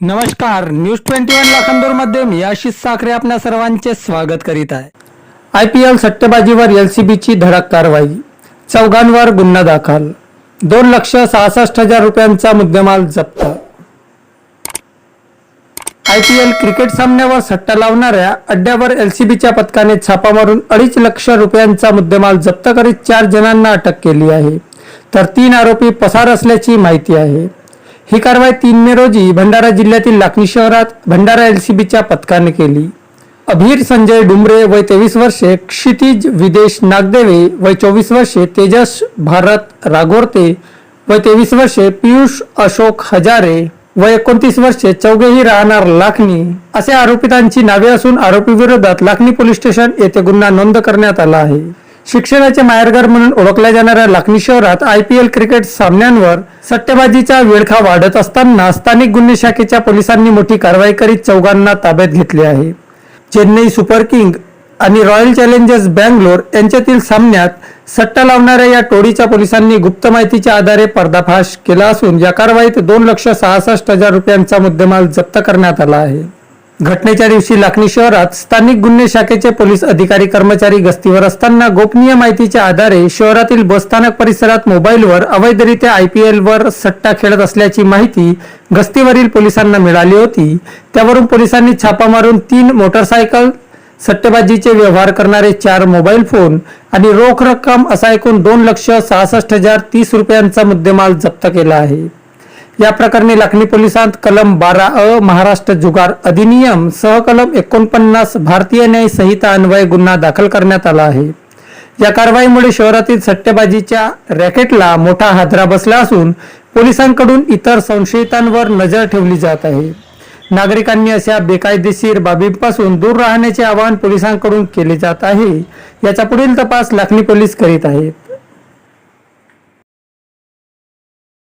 नमस्कार news twenty one लाखांदूरमध्ये मी आशिष साखरे आपल्या सर्वांचे स्वागत करीत आहे. आय पी एल सट्टेबाजीवर एल सी बीची धडक कारवाई. चौघांवर गुन्हा दाखल. दोन लक्ष सहासष्ट हजार रुपयांचा मुद्देमाल जप्त. आय पी एल क्रिकेट सामन्यावर सट्टा लावणाऱ्या अड्ड्यावर एल सी बीच्या पथकाने छापा मारून अडीच लक्ष रुपयांचा मुद्देमाल जप्त करीत चार जणांना अटक केली आहे. तर तीन आरोपी पसार असल्याची माहिती आहे. ही कारवाई तीन मे रोजी भंडारा जिल्ह्यातील लाखनी शहरात भंडारा एलसीबीच्या पथकाने केली. अभीर संजय डुमरे वय तेवीस वर्षे क्षितिज विदेश नागदेवे वय चोवीस वर्षे तेजस भारत रागोरते वय तेवीस वर्षे पियुष अशोक हजारे वय एकोणतीस वर्षे चौघेही राहणार लाखनी. असे आरोपितांची नावे असून आरोपी विरोधात लाखनी पोलीस स्टेशन येथे गुन्हा नोंद करण्यात आला आहे. शिक्षणाचे माहेरघर म्हणून ओळखल्या जाणाऱ्या लाखनी शहरात आय पी एल क्रिकेट सामन्यांवर सट्टेबाजीचा वेळखा वाढत असताना स्थानिक गुन्हे शाखेच्या पोलिसांनी मोठी कारवाई करीत चौघांना ताब्यात घेतले आहे. चेन्नई सुपर किंग आणि रॉयल चॅलेंजर्स बँगलोर यांच्यातील सामन्यात सट्टा लावणाऱ्या या टोळीच्या पोलिसांनी गुप्त माहितीच्या आधारे पर्दाफाश केला असून या कारवाईत दोन लक्ष सहासष्ट हजार रुपयांचा मुद्देमाल जप्त करण्यात आला आहे. घटनेच्या दिवशी लाखणी शहरात स्थानिक गुन्हे शाखेचे पोलीस अधिकारी कर्मचारी गस्तीवर असताना गोपनीय माहितीच्या आधारे शहरातील बसस्थानक परिसरात मोबाईलवर अवैधरित्या आय पी एलवर सट्टा खेळत असल्याची माहिती गस्तीवरील पोलिसांना मिळाली होती. त्यावरून पोलिसांनी छापा मारून तीन मोटरसायकल सट्टेबाजीचे व्यवहार करणारे चार मोबाईल फोन आणि रोख रक्कम असा एकूण दोन लक्ष सहासष्ट हजार तीस रुपयांचा मुद्देमाल जप्त केला आहे. या प्रकरणी लाखनी पोलिसांत कलम बारा अ महाराष्ट्र जुगार अधिनियम सहकलम एकोणपन्नास भारतीय न्याय संहिता अन्वय गुन्हा दाखल करण्यात आला आहे. या कारवाईमुळे शहरातील सट्टेबाजीच्या रॅकेटला मोठा हादरा बसला असून पोलिसांकडून इतर संशयितांवर नजर ठेवली जात आहे. नागरिकांनी अशा बेकायदेशीर बाबींपासून दूर राहण्याचे आवाहन पोलिसांकडून केले जात आहे. याचा पुढील तपास लाखनी पोलीस करीत आहेत.